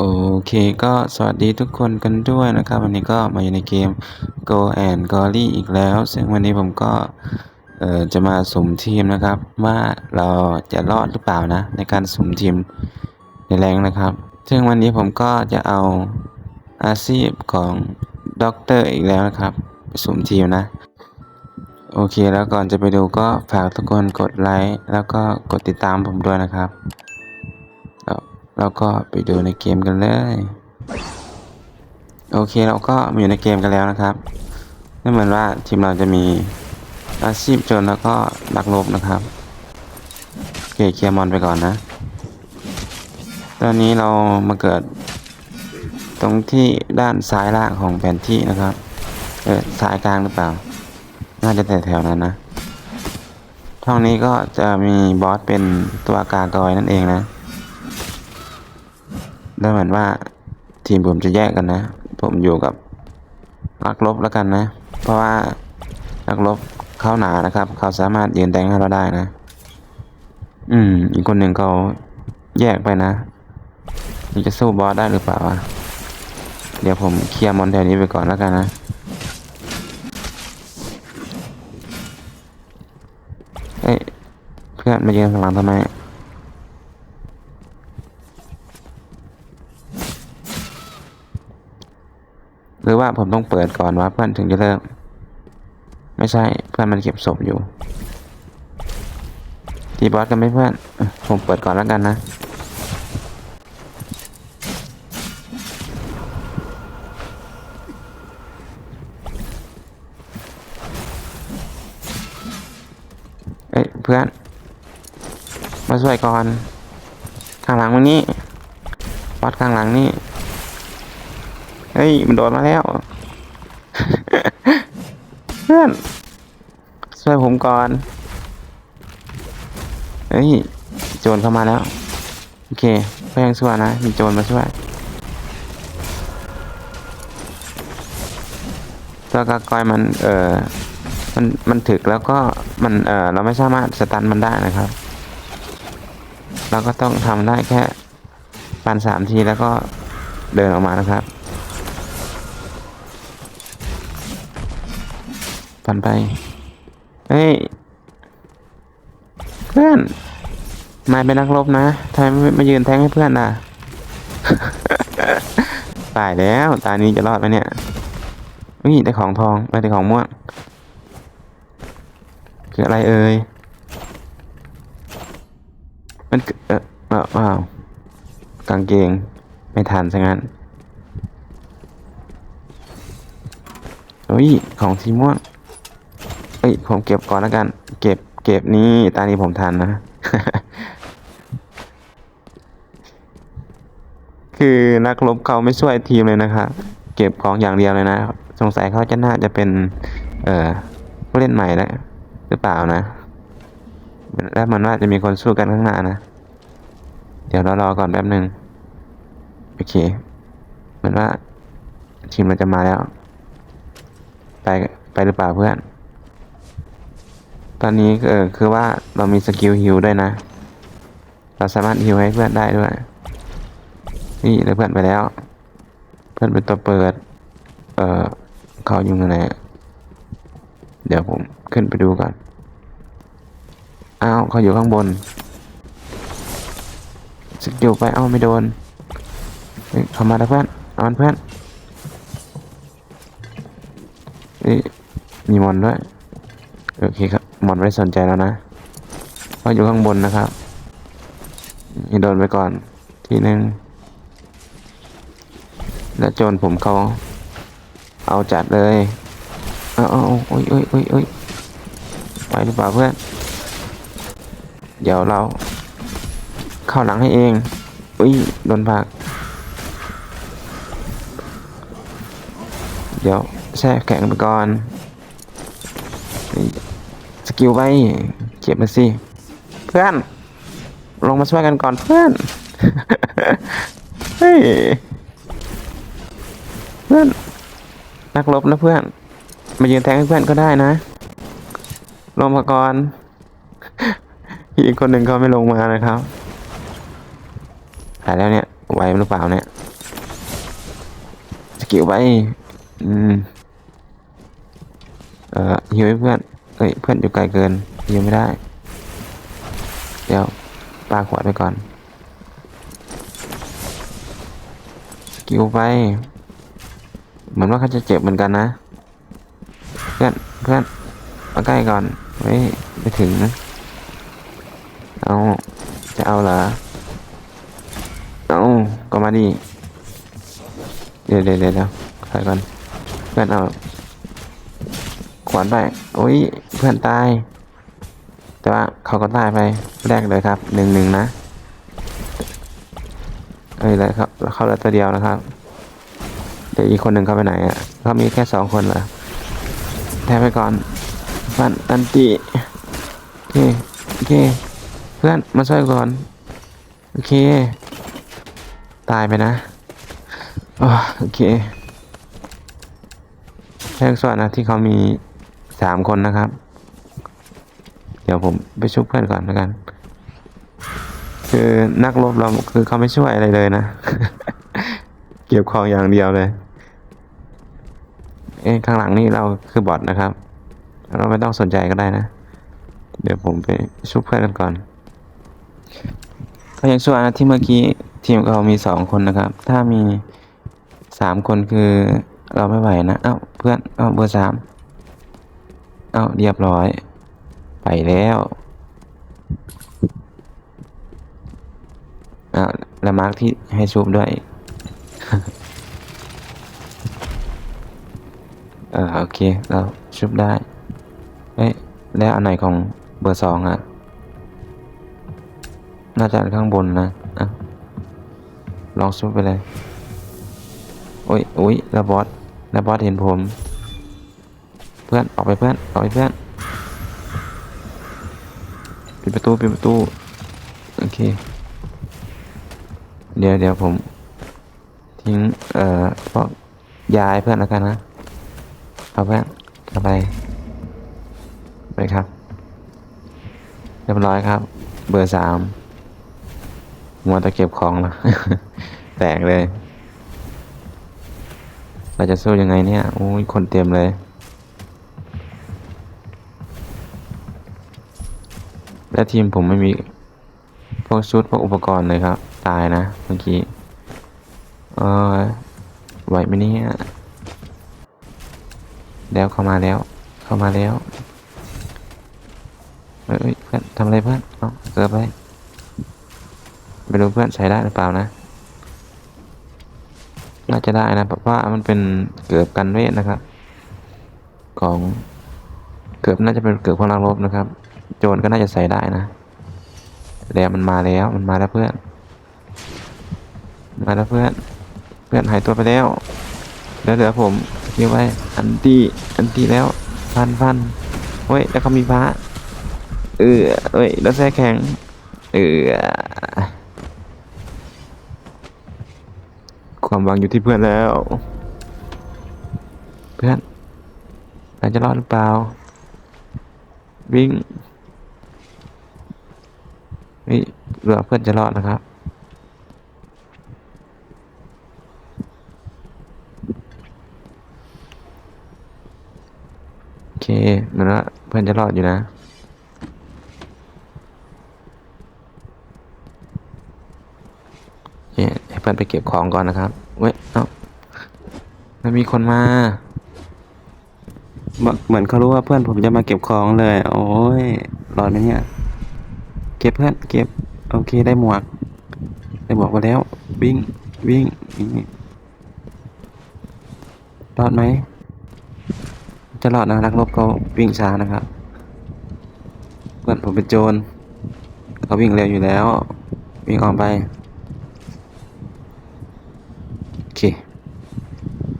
โอเคก็สวัสดีทุกคนกันด้วยนะครับ วันนี้ก็มาอยู่ในเกม Go and Glory อีกแล้ว ซึ่งวันนี้ผมก็เอ่อจะมาสุ่มทีมนะครับ ว่าเราจะรอดหรือเปล่านะ ในการสุ่มทีมในแรงนะครับ ซึ่งวันนี้ผมก็จะเอาอาชีพของด็อกเตอร์อีกแล้วนะครับไปสุ่มทีมนะ โอเคแล้วก่อนจะไปดูก็ฝากทุกคนกดไลค์แล้วก็กดติดตามผมด้วยนะครับ เราก็ไปดูในเกมกันเลย โอเคเราก็มาอยู่ในเกมกันแล้วนะครับนี่เหมือนว่าทีมเราจะมีอาชีพโจนแล้วก็นักรบนะครับโอเคเคลียร์มอนไปก่อนนะ ตอนนี้เรามาเกิด ตรงที่ด้านซ้ายล่างของแผนที่นะครับ เออซ้ายกลางหรือเปล่า น่าจะแต่แถวนั้นนะท่องนี้ก็จะมีบอสเป็นตัวกากอยนั่นเองนะ แล้วเหมือนว่าทีมผมจะแยกกันนะ ผมอยู่กับนักรบแล้วกันนะ เพราะว่านักรบเขาหนานะครับ เขาสามารถยืนแดงให้เราได้นะ อืม อีกคนหนึ่งเขาแยกไปนะนี่จะสู้บอสได้หรือเปล่าเดี๋ยวผมเคลียร์มอนแถวนี้ไปก่อนแล้วกันนะเอ้ยเพื่อนมายืนข้างหลังทำไม หรือว่าผมต้องเปิดก่อนว่าเพื่อนถึงจะเริ่ม ไม่ใช่เพื่อนมันเก็บศพอยู่ตีบอสกันไหมเพื่อน ผมเปิดก่อนแล้วกันนะ เอ้ยเพื่อน มาช่วยก่อน ข้างหลังมึงนี่บอสข้างหลังนี่ เฮ้ย มันโดดมาแล้ว เพื่อนช่วยผมก่อน เฮ้ย โจรเข้ามาแล้ว โอเคเพื่อนช่วยนะ มีโจรมาช่วย ตัวกากอยมัน เอ่อ มัน มันถึกแล้วก็ มัน เอ่อ เราไม่สามารถสตันมันได้นะครับ เราก็ต้องทำได้แค่ปันสามทีแล้วก็เดินออกมานะครับ ปันไป เฮ้ย เพื่อนนายเป็นนักรบนะทำไมไม่มายืนแทงให้เพื่อนล่ะ ตายแล้ว ตานี้จะรอดไหมเนี่ยอุ้ยได้ของทองไม่ได้ของม่วงคืออะไรเอ่ย มันเออว้าว กางเกง ไม่ทันซะงั้นเฮ้ย ของสีม่วง อ้ยผมเก็บก่อนแล้วกัน เก็บ เก็บนี่ตานี้ผมทันนะ คือนักรบเขาไม่ช่วยทีมเลยนะครับเก็บของอย่างเดียวเลยนะ สงสัยเขาจะน่าจะเป็น เอ่อผู้เล่นใหม่แล้วหรือเปล่านะ แล้วมันว่าจะมีคนสู้กันข้างหน้านะ เดี๋ยวเรารอก่อนแป๊บหนึ่งโอเค เหมือนว่าทีมมันจะมาแล้ว ไปไปหรือเปล่าเพื่อน ตอนนี้เออคือว่าเรามีสกิลฮิลด้วยนะ เราสามารถฮิลให้เพื่อนได้ด้วย นี่ได้เพื่อนไปแล้ว เพื่อนเป็นตัวเปิด เออเขาอยู่ไหนเดี๋ยวผมขึ้นไปดูก่อน อ้าวเขาอยู่ข้างบน สกิลไปเอ้าไม่โดนเฮ้ยข้ามาแล้วเพื่อนเอามันเพื่อนเอ้ยมีมอนด้วย โอเคครับ มอนไม่สนใจแล้วนะเขาอยู่ข้างบนนะครับนี่โดนไปก่อนทีหนึ่งแล้วโจรผมเขาเอาจัดเลยเอาเอาเอาโอ้ยโอ้ยโอ้ยโอ้ยไปหรือเปล่าเพื่อนเดี๋ยวเราเข้าหลังให้เองอุ้ยโดนผลัก เดี๋ยวแช่แข็งไปก่อน สกิลไปเก็บมาสิ เพื่อน ลงมาช่วยกันก่อนเพื่อน เฮ้ย เพื่อน นักรบนะเพื่อน มายืนแทงให้เพื่อนก็ได้นะ ลงมาก่อนอีกคนหนึ่งเขาไม่ลงมานะครับหายแล้วเนี่ยไหวหรือเปล่าเนี่ย สกิลไปอืม เอ่อฮิวให้เพื่อน เอ้ยเพื่อนอยู่ไกลเกินฮิวไม่ได้ เดี๋ยวปาขวดไปก่อนสกิลไป เหมือนว่าเขาจะเจ็บเหมือนกันนะ เพื่อนเพื่อนมาใกล้ก่อนเฮ้ยไม่ถึงนะเอาจะเอาเหรอเอาก็มาดิเดี๋ยวเดี๋ยวเดี๋ยวเดี๋ยวถอยก่อนเพื่อนเอา วานไปโอ้ยเพื่อนตาย แต่ว่าเขาก็ตายไปแรกเลยครับหนึ่งหนึ่งนะเอ้ยเลยครับเขาเลือตัวเดียวนะครับเดี๋ยวอีกคนหนึ่งเขาไปไหนอะเขามีแค่สองคนเหรอแทนไปก่อนฟันอันติโอเคโอเคเพื่อนมาช่วยก่อนโอเค ตายไปนะโอเคแรกส่วนนะที่เขามี สามคนนะครับ เดี๋ยวผมไปชุบเพื่อนก่อนแล้วกัน คือนักรบเราคือเขาไม่ช่วยอะไรเลยนะ เก็บของอย่างเดียวเลย เอ้ข้างหลังนี่เราคือบอทนะครับ เราไม่ต้องสนใจก็ได้นะ เดี๋ยวผมไปชุบเพื่อนกันก่อนก็ยังช่วยนะที่เมื่อกี้ทีมเรามีสองคนนะครับ ถ้ามีสามคนคือเราไม่ไหวนะ เอ้าเพื่อน เอ้าเบอร์สาม เอ้าเรียบร้อย ไปแล้วอ้าวแล้วมาร์กที่ให้ชุบด้วย เออโอเค เราชุบได้เอ้ยแล้วอันไหนของเบอร์สองอะ น่าจะข้างบนนะอะลองชุบไปเลย โอ้ยโอ้ยแล้วบอสแล้วบอสเห็นผม เพื่อนออกไปเพื่อนออกไปเพื่อนปิดประตูปิดประตูโอเค เดี๋ยวเดี๋ยวผมทิ้งเอ่อพวกยาให้เพื่อนแล้วกันนะเอาเพื่อนเอาไปไปครับ เรียบร้อยครับ เบอร์สามมัวแต่เก็บของนะแตกเลย เราจะสู้ยังไงเนี่ยโอ้ยคนเต็มเลย และทีมผมไม่มีพวกชุดพวกอุปกรณ์เลยครับ ตายนะเมื่อกี้เออไหวไหมเนี่ยแล้วเข้ามาแล้ว เข้ามาแล้วเฮ้ยเพื่อนทำอะไรเพื่อนเอาเกิดไปไม่รู้เพื่อนใช้ได้หรือเปล่านะน่าจะได้นะเพราะว่ามันเป็นเกือบกันเวทนะครับ ของเกือบน่าจะเป็นเกือบพลังลบนะครับ โจรก็น่าจะใส่ได้นะแล้วมันมาแล้วมันมาแล้วเพื่อน มาแล้วเพื่อน เพื่อนหายตัวไปแล้วแล้วเหลือผมเรียกไว้อันตีอันตีแล้วฟันฟันเฮ้ยแล้วเขามีฟ้าเออเอ้ยแล้วแท้แข็งเออความหวังอยู่ที่เพื่อนแล้ว เพื่อนเราจะรอดหรือเปล่า วิ่งเฮ้ย เรือเพื่อนจะรอดนะครับ โอเคเหมือนว่าเพื่อนจะรอดอยู่นะโอเคให้เพื่อนไปเก็บของก่อนนะครับ เว้ย เอ้ามันมีคนมาเหมือนเหมือนเขารู้ว่าเพื่อนผมจะมาเก็บของเลย โอ้ยรอดไหมเนี่ย เก็บเพื่อน เก็บ โอเคได้หมวก ได้หมวกมาแล้ว วิ่งวิ่งนี่รอดไหมจะรอดนะนักรบเขาวิ่งช้านะครับเพื่อนผมเป็นโจรเขาวิ่งเร็วอยู่แล้ว วิ่งออกไปโอเค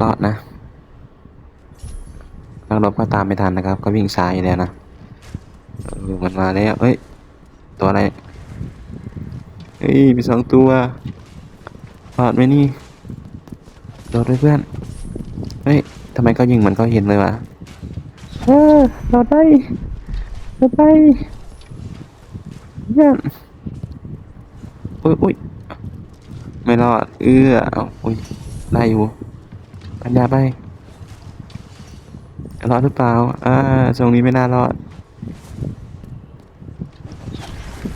รอดนะนักรบก็ตามไม่ทันนะครับ ก็วิ่งช้าอยู่แล้วนะเออมันมาแล้วเฮ้ยตัวอะไร ฮ้ย มีสองตัวรอดไหมนี่โดดด้วยเพื่อน เฮ้ยทำไมเขายิงเหมือนเขาเห็นเลยวะเออเราได้เราได้เยี่ยมอุ้ยอุ้ยไม่รอด เอื้อเอาอุ้ยได้อยู่ ปัญญาไป รอดหรือเปล่า อ่าตรงนี้ไม่น่ารอด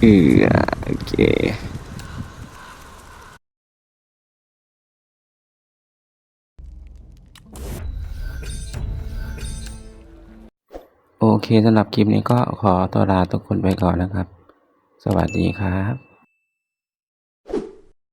เอื้อโอเค โอเคสำหรับคลิปนี้ก็ขอตัวลาทุกคนไปก่อนนะครับ สวัสดีครับ